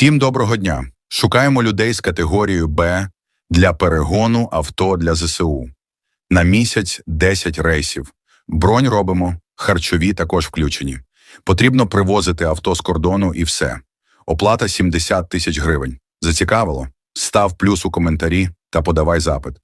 Всім доброго дня. Шукаємо людей з категорією Б для перегону авто для ЗСУ. На місяць 10 рейсів. Бронь робимо, харчові також включені. Потрібно привозити авто з кордону і все. Оплата 70 тисяч гривень. Зацікавило? Став плюс у коментарі та подавай запит.